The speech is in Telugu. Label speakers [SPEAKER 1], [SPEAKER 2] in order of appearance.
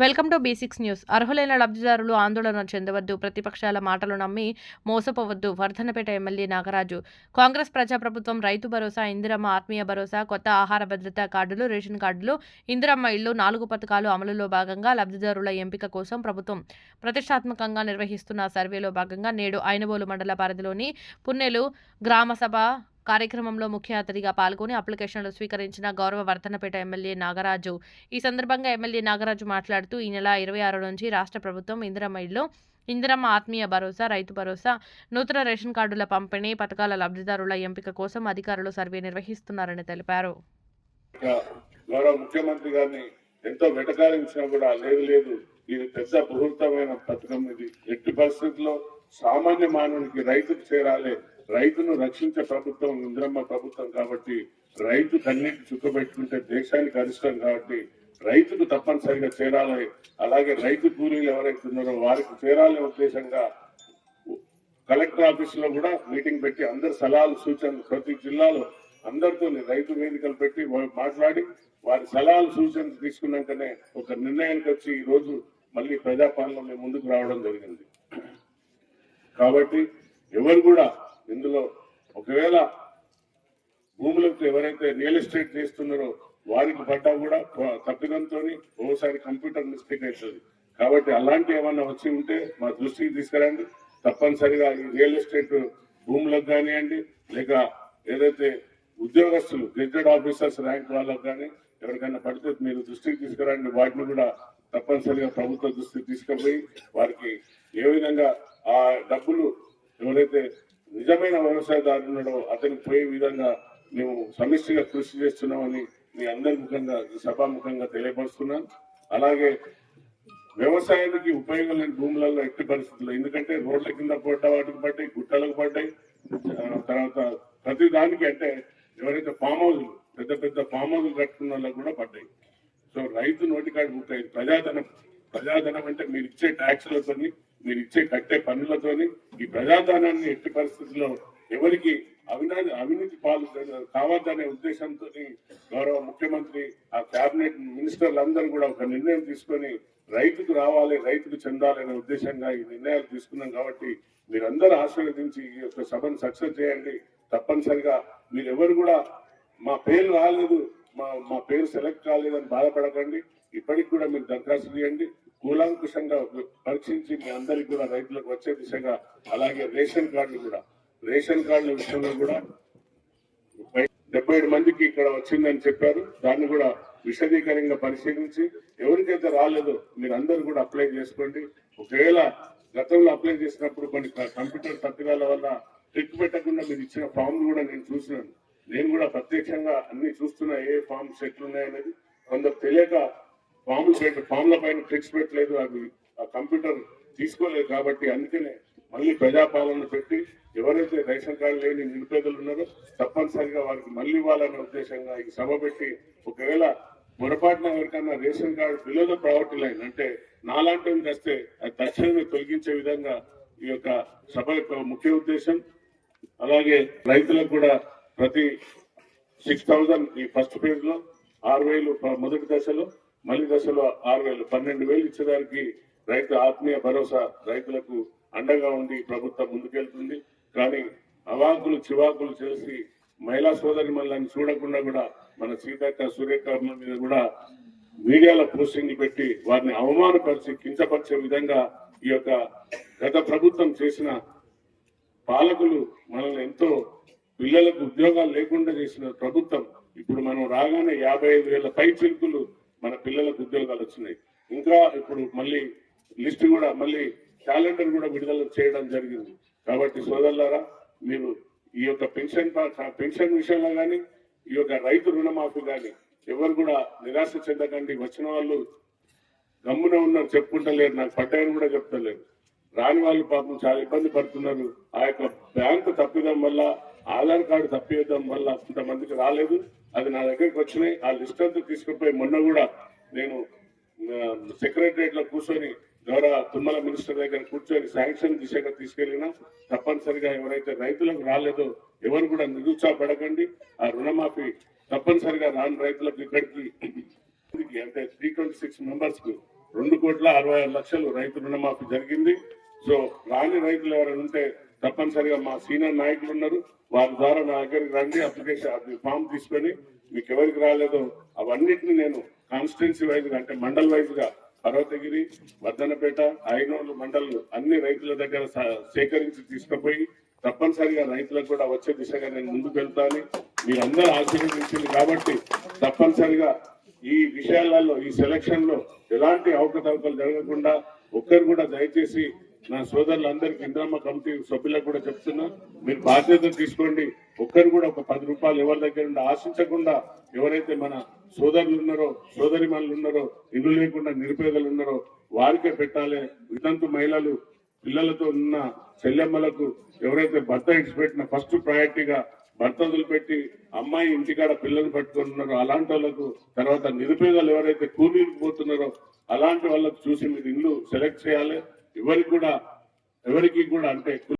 [SPEAKER 1] Welcome to basics news. అర్హులైన లబ్ధిదారులు ఆందోళన చెందవద్దు ప్రతిపక్షాల మాటలు నమ్మి మోసపోవద్దు వర్ధనపేట ఎమ్మెల్యే నాగరాజు. కాంగ్రెస్ ప్రజాప్రభుత్వం రైతు భరోసా ఇందిరమ్మ ఆత్మీయ భరోసా కొత్త ఆహార భద్రతా కార్డులు రేషన్ కార్డులు ఇందిరమ్మ ఇల్లు నాలుగు పథకాలు అమలులో భాగంగా లబ్ధిదారుల ఎంపిక కోసం ప్రభుత్వం ప్రతిష్టాత్మకంగా నిర్వహిస్తున్న సర్వేలో భాగంగా నేడు ఐనబోలు మండల పరిధిలోని పున్నెలు గ్రామ సభ కార్యక్రమంలో ముఖ్య అతిథిగా పాల్గొని అప్లికేషన్లు స్వీకరించిన గౌరవ వర్ధనపేట ఎమ్మెల్యే నాగరాజు ఈ సందర్భంగా ఎమ్మెల్యే నాగరాజు మాట్లాడుతూ ఈ నెల ఇరవై ఆరు నుంచి రాష్ట్ర ప్రభుత్వం ఇందిరమ్మ ఇందిరమ్మ ఆత్మీయ భరోసా రైతు భరోసా నూతన రేషన్ కార్డుల పంపిణీ పథకాల లబ్ధిదారుల ఎంపిక కోసం అధికారులు సర్వే నిర్వహిస్తున్నారని తెలిపారు.
[SPEAKER 2] గౌరవ ముఖ్యమంత్రి గారిని ఎంతో వెటకారించినా కూడా లేదు లేదు. ఇది పెద్ద బృహత్తమైన పథకం ఇది. ఎట్టి పరిస్థితుల్లో సామాన్య మానవునికి రైతుకు చేరాలి రైతును రక్షించే ప్రభుత్వం ఇంద్రమ్మ ప్రభుత్వం కాబట్టి రైతు కన్నీటి చుక్కబెట్టుకుంటే దేశానికి అరిష్టం కాబట్టి రైతుకు తప్పనిసరిగా చేరాలి. అలాగే రైతు కూలీలు ఎవరైతే ఉన్నారో వారికి చేరాలనే ఉద్దేశంగా కలెక్టర్ ఆఫీస్లో కూడా మీటింగ్ పెట్టి అందరి సలహాలు సూచనలు ప్రతి జిల్లాలో అందరితో రైతు వేదికలు పెట్టి మాట్లాడి వారి సలహాలు సూచనలు తీసుకున్నాకనే ఒక నిర్ణయానికి వచ్చి ఈ రోజు మళ్ళీ ప్రజాపాలన ముందుకు రావడం జరిగింది. కాబట్టి ఎవరు కూడా ఇందులో ఒకవేళ భూములకు ఎవరైతే రియల్ ఎస్టేట్ చేస్తున్నారో వారికి పడ్డా కూడా తప్పిదంతో ఓసారి కంప్యూటర్ మిస్టేక్ అవుతుంది. కాబట్టి అలాంటి ఏమన్నా వచ్చి ఉంటే మా దృష్టికి తీసుకురండి. తప్పనిసరిగా ఈ రియల్ ఎస్టేట్ భూములకు కానివ్వండి లేక ఏదైతే ఉద్యోగస్తులు గెజెడ్ ఆఫీసర్స్ ర్యాంక్ వాళ్ళకు కానీ ఎవరికైనా పడితే మీరు దృష్టికి తీసుకురండి. వాటిని కూడా తప్పనిసరిగా ప్రభుత్వ దృష్టికి తీసుకుపోయి వారికి ఏ విధంగా ఆ డబ్బులు ఎవరైతే నిజమైన వ్యవసాయదారుడు అతను అతనికి పోయే విధంగా మేము సమిష్టిగా కృషి చేస్తున్నామని మీ అందరి ముఖంగా సభాముఖంగా తెలియపరుస్తున్నాను. అలాగే వ్యవసాయానికి ఉపయోగం లేని భూములలో ఎట్టి పరిస్థితుల్లో ఎందుకంటే రోడ్ల కింద పడ్డ వాటికి పడ్డాయి గుట్టలకు పడ్డాయి. తర్వాత ప్రతి దానికి అంటే ఎవరైతే ఫామ్ హౌస్ పెద్ద పెద్ద ఫామ్ హౌస్ కట్టుకున్న వాళ్ళకు కూడా పడ్డాయి. సో రైతు నోటికాడు ముట్టాయి ప్రజాధనం ప్రజాధనం అంటే మీరు ఇచ్చే ట్యాక్సులతోని మీరు ఇచ్చే కట్టే పనులతోని ఈ ప్రజాధనాన్ని ఎట్టి పరిస్థితుల్లో ఎవరికి అవినాది అవినీతి పాలు కావద్దనే ఉద్దేశంతో గౌరవ ముఖ్యమంత్రి ఆ కేబినెట్ మినిస్టర్లు అందరూ కూడా ఒక నిర్ణయం తీసుకొని రైతుకు రావాలి రైతుకు చెందాలి అనే ఉద్దేశంగా ఈ నిర్ణయాలు తీసుకున్నాం కాబట్టి మీరందరూ ఆశీర్వదించి ఈ యొక్క సభను సక్సెస్ చేయండి. తప్పనిసరిగా మీరెవరు కూడా మా పేరు రాలేదు మా మా పేరు సెలెక్ట్ కాలేదని బాధపడకండి. ఇప్పటికి కూడా మీరు దరఖాస్తు చేయండి. కూలాంకుషంగా పరీక్షించి మీ అందరికి కూడా రైతులకు వచ్చే దిశగా అలాగే రేషన్ కార్డులు కూడా. రేషన్ కార్డుల విషయంలో కూడా డెబ్బై ఏడు మందికి ఇక్కడ వచ్చిందని చెప్పారు. దాన్ని కూడా విశదీకరంగా పరిశీలించి ఎవరికైతే రాలేదో మీరు అందరూ కూడా అప్లై చేసుకోండి. ఒకవేళ గతంలో అప్లై చేసినప్పుడు కొన్ని కంప్యూటర్ తప్పిదాల వల్ల ట్రిక్ పెట్టకుండా మీరు ఇచ్చిన ఫామ్లు కూడా నేను చూసినాను. నేను కూడా ప్రత్యక్షంగా అన్ని చూస్తున్నా ఏ ఫామ్స్ ఎట్లున్నాయనేది కొందరు తెలియక ఫామ్లు పెట్టి ఫామ్ల పైన క్లిక్స్ పెట్టలేదు అవి ఆ కంప్యూటర్ తీసుకోలేదు కాబట్టి అందుకనే మళ్ళీ ప్రజాపాలన పెట్టి ఎవరైతే రేషన్ కార్డు లేని నిరుపేదలు ఉన్నారో తప్పనిసరిగా వారికి మళ్ళీ ఇవ్వాలనే ఉద్దేశంగా ఈ సభ పెట్టి ఒకవేళ పొరపాటున ఎవరికన్నా ration card below the poverty line అంటే నాలాంటి వస్తే అది తక్షణమే తొలగించే విధంగా ఈ యొక్క సభ యొక్క ముఖ్య ఉద్దేశం. అలాగే రైతులకు కూడా ప్రతి సిక్స్ థౌజండ్ ఈ ఫస్ట్ ఫేజ్లో ఆరు వేలు మొదటి దశలో మళ్ళీ దశలో ఆరు వేలు పన్నెండు వేలు ఇచ్చేదానికి రైతు ఆత్మీయ భరోసా రైతులకు అండగా ఉండి ప్రభుత్వం ముందుకెళ్తుంది. కానీ అవాకులు చివాకులు చేసి మహిళా సోదరి మళ్ళని చూడకుండా కూడా మన సీతక్క సూర్యకర్మ మీద కూడా మీడియాలో పోస్టింగ్లు పెట్టి వారిని అవమానపరిచి కించపరిచే విధంగా ఈ యొక్క గత ప్రభుత్వం చేసిన పాలకులు మనల్ని ఎంతో పిల్లలకు ఉద్యోగాలు లేకుండా చేసిన ప్రభుత్వం ఇప్పుడు మనం రాగానే యాభై ఐదు వేల పై చిలుకులు మన పిల్లలకు ఉద్యోగాలు వచ్చినాయి. ఇంకా ఇప్పుడు మళ్ళీ లిస్ట్ కూడా మళ్ళీ క్యాలెండర్ కూడా విడుదల చేయడం జరిగింది. కాబట్టి సోదరులారా మీరు ఈ యొక్క పెన్షన్ పెన్షన్ విషయంలో కానీ ఈ యొక్క రైతు రుణమాఫీ కానీ ఎవరు కూడా నిరాశ చెందకండి. వచ్చిన వాళ్ళు గమ్మున ఉన్నారు చెప్పుకుంటలేరు. నాకు పడ్డాయని కూడా చెప్తలేరు. రాని వాళ్ళు పాపం చాలా ఇబ్బంది పడుతున్నారు. ఆ యొక్క బ్యాంకు తప్పిదం వల్ల ఆధార్ కార్డు తప్పిదం వల్ల కొంతమందికి రాలేదు. అది నా దగ్గరికి వచ్చినాయి. ఆ లిస్ట్ అంతా తీసుకుపోయి మొన్న కూడా నేను సెక్రటరియట్లో కూర్చొని ద్వారా తుమ్మల మినిస్టర్ దగ్గర కూర్చొని శాంక్షన్ దిశగా తీసుకెళ్ళినా తప్పనిసరిగా ఎవరైతే రైతులకు రాలేదో ఎవరు కూడా నిరుత్సాహపడకండి. ఆ రుణమాఫీ తప్పనిసరిగా రాని రైతులకు ఇక్కడికి అంటే త్రీ ట్వంటీ సిక్స్ మెంబర్స్కు రెండు కోట్ల అరవై ఆరు లక్షలు రైతు రుణమాఫీ జరిగింది. సో రాని రైతులు ఎవరైనా ఉంటే తప్పనిసరిగా మా సీనియర్ నాయకులు ఉన్నారు. వారి ద్వారా నా దగ్గరికి రండి అప్లికేషన్ అది ఫామ్ తీసుకొని మీకు ఎవరికి రాలేదో అవన్నిటిని నేను కాన్స్టిట్యున్సీ వైజ్గా అంటే మండల్ వైజ్గా పర్వతగిరి వర్ధనపేట ఐనోళ్ళు మండలు అన్ని రైతుల దగ్గర సేకరించి తీసుకుపోయి తప్పనిసరిగా రైతులకు కూడా వచ్చే దిశగా నేను ముందుకు వెళ్తాను. మీరందరూ ఆశీర్వదించింది కాబట్టి తప్పనిసరిగా ఈ విషయాలలో ఈ సెలక్షన్లో ఎలాంటి అవకతవకలు జరగకుండా ఒక్కరు కూడా దయచేసి నా సోదరులందరికీ ఇంద్రమ్మ కమిటీ సభ్యులకు కూడా చెప్తున్నా మీరు బాధ్యత తీసుకోండి. ఒక్కరు కూడా ఒక పది రూపాయలు ఎవరి దగ్గర నుండి ఆశించకుండా ఎవరైతే మన సోదరులు ఉన్నారో సోదరి ఉన్నారో ఇల్లు లేకుండా నిరుపేదలు ఉన్నారో వారికే పెట్టాలి. వితంతు మహిళలు పిల్లలతో ఉన్న చెల్లెమ్మలకు ఎవరైతే భర్త ఇచ్చిపెట్టిన ఫస్ట్ ప్రయారిటీగా భర్త వదిలిపెట్టి అమ్మాయి ఇంటికాడ పిల్లలు పట్టుకొని ఉన్నారో అలాంటి వాళ్ళకు తర్వాత నిరుపేదలు ఎవరైతే కూలీలకు పోతున్నారో అలాంటి వాళ్ళకు చూసి మీరు ఇల్లు సెలెక్ట్ చేయాలి. ఎవరికి కూడా ఎవరికి కూడా అంటే